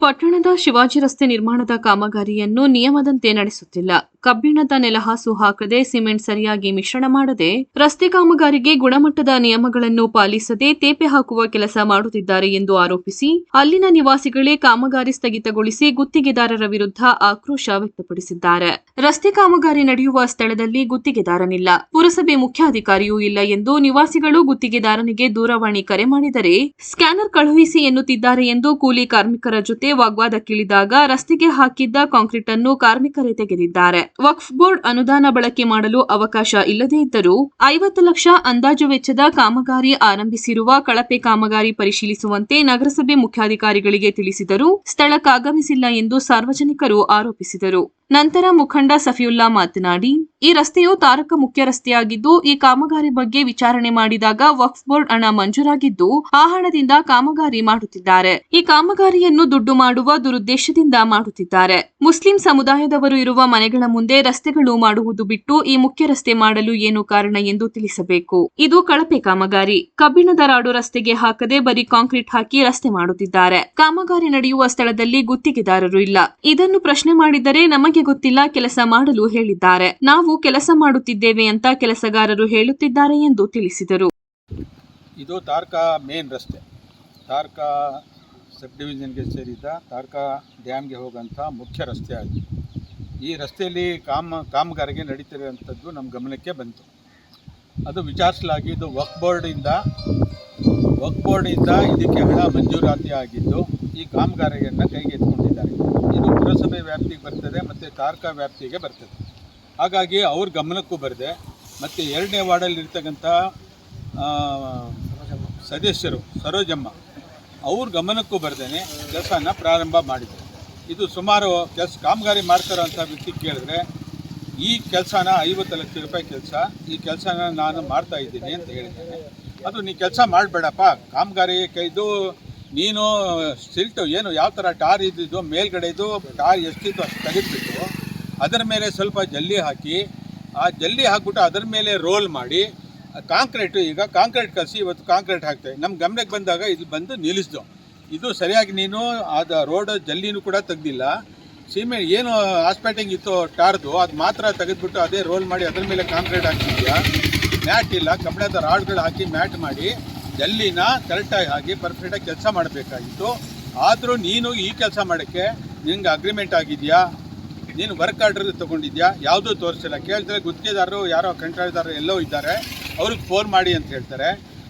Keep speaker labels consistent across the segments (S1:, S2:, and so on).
S1: ಪಟ್ಟಣದ ಶಿವಾಜಿ ರಸ್ತೆ ನಿರ್ಮಾಣದ ಕಾಮಗಾರಿಯನ್ನು ನಿಯಮದಂತೆ ನಡೆಸುತ್ತಿಲ್ಲ. ಕಬ್ಬಿಣದ ನೆಲಹಾಸು ಹಾಕದೆ ಸಿಮೆಂಟ್ ಸರಿಯಾಗಿ ಮಿಶ್ರಣ ಮಾಡದೆ ರಸ್ತೆ ಕಾಮಗಾರಿಗೆ ಗುಣಮಟ್ಟದ ನಿಯಮಗಳನ್ನು ಪಾಲಿಸದೆ ತೇಪೆ ಹಾಕುವ ಕೆಲಸ ಮಾಡುತ್ತಿದ್ದಾರೆ ಎಂದು ಆರೋಪಿಸಿ ಅಲ್ಲಿನ ನಿವಾಸಿಗಳೇ ಕಾಮಗಾರಿ ಸ್ಥಗಿತಗೊಳಿಸಿ ಗುತ್ತಿಗೆದಾರರ ವಿರುದ್ಧ ಆಕ್ರೋಶ ವ್ಯಕ್ತಪಡಿಸಿದ್ದಾರೆ. ರಸ್ತೆ ಕಾಮಗಾರಿ ನಡೆಯುವ ಸ್ಥಳದಲ್ಲಿ ಗುತ್ತಿಗೆದಾರನಿಲ್ಲ. ಪುರಸಭೆ ಮುಖ್ಯಾಧಿಕಾರಿಯೂ ಇಲ್ಲ ಎಂದು ನಿವಾಸಿಗಳು ಗುತ್ತಿಗೆದಾರನಿಗೆ ದೂರವಾಣಿ ಕರೆ ಮಾಡಿದರೆ ಸ್ಕ್ಯಾನರ್ ಕಳುಹಿಸಿ ಎನ್ನುತ್ತಿದ್ದಾರೆ ಎಂದು ಕೂಲಿ ಕಾರ್ಮಿಕರ ಜೊತೆ ವಾಗ್ವಾದಕ್ಕಿಳಿದಾಗ ರಸ್ತೆಗೆ ಹಾಕಿದ್ದ ಕಾಂಕ್ರೀಟ್ ಅನ್ನು ಕಾರ್ಮಿಕರೇ ತೆಗೆದಿದ್ದಾರೆ. ವಕ್ಫ್ ಬೋರ್ಡ್ ಅನುದಾನ ಬಳಕೆ ಮಾಡಲು ಅವಕಾಶ ಇಲ್ಲದೇ ಇದ್ದರೂ ಐವತ್ತು ಲಕ್ಷ ಅಂದಾಜು ವೆಚ್ಚದ ಕಾಮಗಾರಿ ಆರಂಭಿಸಿರುವ ಕಳಪೆ ಕಾಮಗಾರಿ ಪರಿಶೀಲಿಸುವಂತೆ ನಗರಸಭೆ ಮುಖ್ಯಾಧಿಕಾರಿಗಳಿಗೆ ತಿಳಿಸಿದರೂ ಸ್ಥಳಕ್ಕಾಗಮಿಸಿಲ್ಲ ಎಂದು ಸಾರ್ವಜನಿಕರು ಆರೋಪಿಸಿದರು. ನಂತರ ಮುಖಂಡ ಸಫಿಯುಲ್ಲಾ ಮಾತನಾಡಿ, ಈ ರಸ್ತೆಯು ತಾರಕ ಮುಖ್ಯ ರಸ್ತೆಯಾಗಿದ್ದು, ಈ ಕಾಮಗಾರಿ ಬಗ್ಗೆ ವಿಚಾರಣೆ ಮಾಡಿದಾಗ ವಕ್ಫ್ ಬೋರ್ಡ್ ಹಣ ಮಂಜೂರಾಗಿದ್ದು, ಆ ಹಣದಿಂದ ಕಾಮಗಾರಿ ಮಾಡುತ್ತಿದ್ದಾರೆ. ಈ ಕಾಮಗಾರಿಯನ್ನು ದುಡ್ಡು ಮಾಡುವ ದುರುದ್ದೇಶದಿಂದ ಮಾಡುತ್ತಿದ್ದಾರೆ. ಮುಸ್ಲಿಂ ಸಮುದಾಯದವರು ಇರುವ ಮನೆಗಳ ಮುಂದೆ ರಸ್ತೆಗಳು ಮಾಡುವುದು ಬಿಟ್ಟು ಈ ಮುಖ್ಯ ರಸ್ತೆ ಮಾಡಲು ಏನು ಕಾರಣ ಎಂದು ತಿಳಿಸಬೇಕು. ಇದು ಕಳಪೆ ಕಾಮಗಾರಿ. ಕಬ್ಬಿಣದ ರಾಡು ರಸ್ತೆಗೆ ಹಾಕದೆ ಬರೀ ಕಾಂಕ್ರೀಟ್ ಹಾಕಿ ರಸ್ತೆ ಮಾಡುತ್ತಿದ್ದಾರೆ. ಕಾಮಗಾರಿ ನಡೆಯುವ ಸ್ಥಳದಲ್ಲಿ ಗುತ್ತಿಗೆದಾರರು ಇಲ್ಲ. ಇದನ್ನು ಪ್ರಶ್ನೆ ಮಾಡಿದರೆ ನಮಗೆ ಗೊತ್ತಿಲ್ಲ ಕೆಲಸ ಮಾಡಲು ಹೇಳಿದ್ದಾರೆ. ನಾವು ಕೆಲಸ ಮಾಡುತ್ತಿದ್ದೇವೆ ಅಂತ ಕೆಲಸಗಾರರು ಹೇಳುತ್ತಿದ್ದಾರೆ ಎಂದು ತಿಳಿಸಿದರು.
S2: ಇದು ತಾರ್ಕಾ ಮೇನ್ ರಸ್ತೆ. ತಾರ್ಕಾ ಸಬ್ ಡಿವಿಷನ್ಗೆ ಸೇರಿದ ತಾರ್ಕಾ ಡ್ಯಾಮ್ಗೆ ಹೋಗುವಂಥ ಮುಖ್ಯ ರಸ್ತೆ ಆಗಿದೆ. ಈ ರಸ್ತೆಯಲ್ಲಿ ಕಾಮ, ಕಾಮಗಾರಿಗೆ ನಡೀತಿರುವಂಥದ್ದು ನಮ್ಮ ಗಮನಕ್ಕೆ ಬಂತು. ಅದು ವಿಚಾರಿಸಲಾಗಿ ಇದು ವಕ್ ಬೋರ್ಡಿಂದ ವಕ್ ಬೋರ್ಡಿಂದ ಇದಕ್ಕೆ ಹಣ ಮಂಜೂರಾತಿ ಆಗಿದ್ದು ಈ ಕಾಮಗಾರಿಯನ್ನು ಕೈಗೆತ್ತಿಕೊಂಡಿದ್ದಾರೆ. ಇದು ಪುರಸಭೆ ವ್ಯಾಪ್ತಿಗೆ ಬರ್ತದೆ ಮತ್ತು ತಾರ್ಕಾ ವ್ಯಾಪ್ತಿಗೆ ಬರ್ತದೆ. ಹಾಗಾಗಿ ಅವ್ರ ಗಮನಕ್ಕೂ ಬರದೆ ಮತ್ತು ಎರಡನೇ ವಾರ್ಡಲ್ಲಿ ಆ, ಸದಸ್ಯರು ಸರೋಜಮ್ಮ ಅವ್ರ ಗಮನಕ್ಕೂ ಬರ್ದೇನೆ ಕೆಲಸನ ಪ್ರಾರಂಭ ಮಾಡಿದರು. ಇದು ಸುಮಾರು ಕೆಲಸ ಕಾಮಗಾರಿ ಮಾಡ್ತಾರೋಂಥ ವ್ಯಕ್ತಿ ಕೇಳಿದ್ರೆ ಈ ಕೆಲಸನ ಐವತ್ತು ಲಕ್ಷ ರೂಪಾಯಿ ಕೆಲಸ ಈ ಕೆಲಸನ ನಾನು ಮಾಡ್ತಾ ಇದ್ದೀನಿ ಅಂತ ಹೇಳಿದ್ದೇನೆ. ಅದು ನೀ ಕೆಲಸ ಮಾಡಬೇಡಪ್ಪ ಕಾಮಗಾರಿ ಇದು ನೀನು ಸಿಲ್ಟು ಏನು ಯಾವ ಥರ ಟಾರ್ ಇದ್ದಿದ್ದು, ಮೇಲ್ಗಡೆದು ಟಾರ್ ಎಷ್ಟಿತ್ತು ಅಷ್ಟು ತೆಗೆದ್ಬಿಟ್ಟು ಅದರ ಮೇಲೆ ಸ್ವಲ್ಪ ಜಲ್ಲಿ ಹಾಕಿ, ಆ ಜಲ್ಲಿ ಹಾಕ್ಬಿಟ್ಟು ಅದರ ಮೇಲೆ ರೋಲ್ ಮಾಡಿ, ಕಾಂಕ್ರೀಟು ಈಗ ಕಾಂಕ್ರೀಟ್ ಕಲಸಿ ಇವತ್ತು ಕಾಂಕ್ರೀಟ್ ಹಾಕ್ತೇವೆ ನಮ್ಮ ಗಮನಕ್ಕೆ ಬಂದಾಗ ಇದು ಬಂದು ನಿಲ್ಲಿಸ್ದು. ಇದು ಸರಿಯಾಗಿ ನೀನು ಅದು ರೋಡ್ ಜಲ್ಲಿನೂ ಕೂಡ ತೆಗ್ದಿಲ್ಲ. ಸೀಮೆ ಏನು ಆಸ್ಪೆಟಿಂಗ್ ಇತ್ತು ಟಾರ್ದು, ಅದು ಮಾತ್ರ ತೆಗೆದುಬಿಟ್ಟು ಅದೇ ರೋಲ್ ಮಾಡಿ ಅದರ ಮೇಲೆ ಕಾಂಕ್ರೀಟ್ ಹಾಕ್ತಿದ್ಯಾ? ಮ್ಯಾಟ್ ಇಲ್ಲ, ಕಬ್ಬಿಣದ ರಾಡ್ಗಳು ಹಾಕಿ ಮ್ಯಾಟ್ ಮಾಡಿ ಜಲ್ಲಿನ ಕರೆಕ್ಟಾಗಿ ಆಗಿ ಪರ್ಫೆಕ್ಟಾಗಿ ಕೆಲಸ ಮಾಡಬೇಕಾಗಿತ್ತು. ಆದರೂ ನೀನು ಈ ಕೆಲಸ ಮಾಡೋಕ್ಕೆ ನಿಂಗೆ ಅಗ್ರಿಮೆಂಟ್ ಆಗಿದೆಯಾ? ನೀನು ವರ್ಕ್ ಆರ್ಡರ್ ತೊಗೊಂಡಿದ್ಯಾ? ಯಾವುದೂ ತೋರಿಸಿಲ್ಲ? ಕೇಳ್ತಾರೆ ಗುತ್ತಿಗೆದಾರರು ಯಾರೋ ಕಂಟ್ರಾಕ್ಟರ್ ಎಲ್ಲೋ ಇದ್ದಾರೆ. ಅವ್ರಿಗೆ ಫೋನ್ ಮಾಡಿ ಅಂತ ಹೇಳ್ತಾರೆ.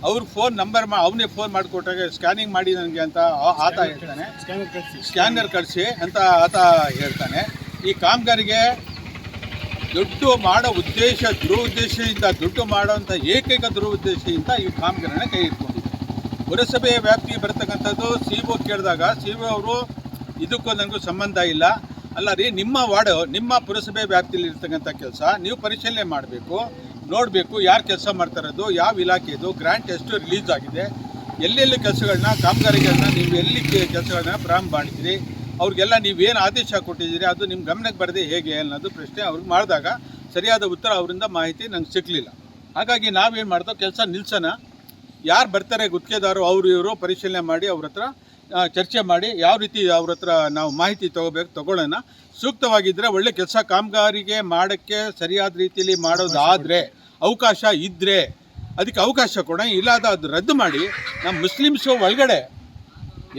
S2: ಅವ್ರಿಗೆ ಫೋನ್ ನಂಬರ್ ಮಾ ಅವನೇ ಫೋನ್ ಮಾಡಿಕೊಟ್ಟಾಗ ಸ್ಕ್ಯಾನಿಂಗ್ ಮಾಡಿ ನನಗೆ ಅಂತ ಆತ ಹೇಳ್ತಾನೆ. ಸ್ಕ್ಯಾನರ್ ಕಳಿಸಿ ಅಂತ ಆತ ಹೇಳ್ತಾನೆ. ಈ ಕಾಮಗಾರಿಗೆ ದುಡ್ಡು ಮಾಡೋ ಉದ್ದೇಶ, ದುರುದ್ದೇಶದಿಂದ ದುಡ್ಡು ಮಾಡೋಂಥ ಏಕೈಕ ದುರುದ್ದೇಶದಿಂದ ಈ ಕಾಮಗಾರಿನ ಕೈ ಇಟ್ಕೊಂಡಿದೆ ಪುರಸಭೆಯ ವ್ಯಾಪ್ತಿಗೆ ಬರ್ತಕ್ಕಂಥದ್ದು, ಸಿ ಒ ಕೇಳಿದಾಗ ಸಿ ಒ ಅವರು ಇದಕ್ಕೂ ನನಗೂ ಸಂಬಂಧ ಇಲ್ಲ. ಅಲ್ಲ ರೀ, ನಿಮ್ಮ ವಾರ್ಡ್, ನಿಮ್ಮ ಪುರಸಭೆ ವ್ಯಾಪ್ತಿಯಲ್ಲಿ ಇರ್ತಕ್ಕಂಥ ಕೆಲಸ, ನೀವು ಪರಿಶೀಲನೆ ಮಾಡಬೇಕು, ನೋಡಬೇಕು ಯಾರು ಕೆಲಸ ಮಾಡ್ತಾರದು ಯಾವ ಇಲಾಖೆದು ಗ್ರ್ಯಾಂಟ್ ಎಷ್ಟು ರಿಲೀಸ್ ಆಗಿದೆ, ಎಲ್ಲೆಲ್ಲಿ ಕೆಲಸಗಳನ್ನ ಕಾಮಗಾರಿಗಳನ್ನ ನೀವು ಎಲ್ಲಿ ಕೆಲಸಗಳನ್ನ ಪ್ರಾರಂಭ ಮಾಡಿದ್ದೀರಿ ಅವ್ರಿಗೆಲ್ಲ ಏನು ಆದೇಶ ಕೊಟ್ಟಿದ್ದೀರಿ, ಅದು ನಿಮ್ಮ ಗಮನಕ್ಕೆ ಬರದೆ ಹೇಗೆ ಅನ್ನೋದು ಪ್ರಶ್ನೆ ಅವ್ರಿಗೆ ಮಾಡಿದಾಗ ಸರಿಯಾದ ಉತ್ತರ ಅವರಿಂದ ಮಾಹಿತಿ ನಂಗೆ ಸಿಕ್ಕಲಿಲ್ಲ ಹಾಗಾಗಿ ನಾವೇನು ಮಾಡ್ತೋ ಕೆಲಸ ನಿಲ್ಸೋಣ. ಯಾರು ಬರ್ತಾರೆ ಗುತ್ತಿಗೆದಾರರು ಅವರು ಇವರು ಪರಿಶೀಲನೆ ಮಾಡಿ ಅವ್ರ ಹತ್ರ ಚರ್ಚೆ ಮಾಡಿ ಯಾವ ರೀತಿ ಅವ್ರ ಹತ್ರ ನಾವು ಮಾಹಿತಿ ತೊಗೋಬೇಕು, ತಗೊಳ್ಳೋಣ. ಸೂಕ್ತವಾಗಿದ್ದರೆ ಒಳ್ಳೆ ಕೆಲಸ ಕಾಮಗಾರಿಗೆ ಮಾಡೋಕ್ಕೆ ಸರಿಯಾದ ರೀತಿಯಲ್ಲಿ ಮಾಡೋದಾದರೆ, ಅವಕಾಶ ಇದ್ದರೆ ಅದಕ್ಕೆ ಅವಕಾಶ ಕೊಡೋಣ. ಇಲ್ಲಾದ ಅದು ರದ್ದು ಮಾಡಿ ನಮ್ಮ ಮುಸ್ಲಿಮ್ಸು ಒಳಗಡೆ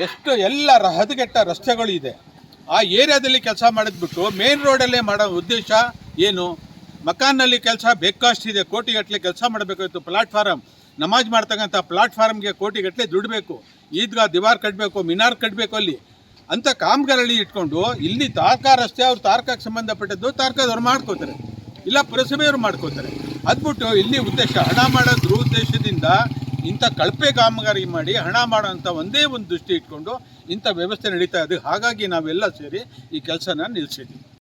S2: ಎಷ್ಟು ಎಲ್ಲ ಹದಗೆಟ್ಟ ರಸ್ತೆಗಳು ಇದೆ. ಆ ಏರಿಯಾದಲ್ಲಿ ಕೆಲಸ ಮಾಡಿದ್ಬಿಟ್ಟು ಮೇನ್ ರೋಡಲ್ಲೇ ಮಾಡೋ ಉದ್ದೇಶ ಏನು? ಮಕಾನ್ನಲ್ಲಿ ಕೆಲಸ ಬೇಕಷ್ಟಿದೆ, ಕೋಟಿಗಟ್ಟಲೆ ಕೆಲಸ ಮಾಡಬೇಕಾಗಿತ್ತು ಪ್ಲಾಟ್ಫಾರಮ್ ನಮಾಜ್ ಮಾಡ್ತಕ್ಕಂಥ ಪ್ಲಾಟ್ಫಾರ್ಮ್ಗೆ ಕೋಟಿಗಟ್ಟಲೆ ದುಡ್ಡು ಬೇಕು ಈದ್ಗಾ ದಿವಾರ್ ಕಟ್ಟಬೇಕು ಮಿನಾರ್ ಕಟ್ಟಬೇಕು ಅಲ್ಲಿ. ಅಂತ ಕಾಮಗಾರಿ ಇಟ್ಕೊಂಡು ಇಲ್ಲಿ ತಾರ್ಕ ರಸ್ತೆ ಅವ್ರು ತಾರ್ಕಕ್ಕೆ ಸಂಬಂಧಪಟ್ಟದ್ದು ತಾರ್ಕದವ್ರು ಮಾಡ್ಕೋತಾರೆ. ಇಲ್ಲ ಪುರಸಭೆಯವರು ಮಾಡ್ಕೋತಾರೆ. ಅದ್ಬಿಟ್ಟು ಇಲ್ಲಿ ಉದ್ದೇಶ ಹಣ ಮಾಡೋ ದುರುದ್ದೇಶದಿಂದ ಇಂಥ ಕಳಪೆ ಕಾಮಗಾರಿ ಮಾಡಿ ಹಣ ಮಾಡೋಂಥ ಒಂದೇ ಒಂದು ದೃಷ್ಟಿ ಇಟ್ಕೊಂಡು ಇಂಥ ವ್ಯವಸ್ಥೆ ನಡೀತಾ ಇದೆ. ಹಾಗಾಗಿ ನಾವೆಲ್ಲ ಸೇರಿ ಈ ಕೆಲಸನ ನಿಲ್ಲಿಸಿದ್ವಿ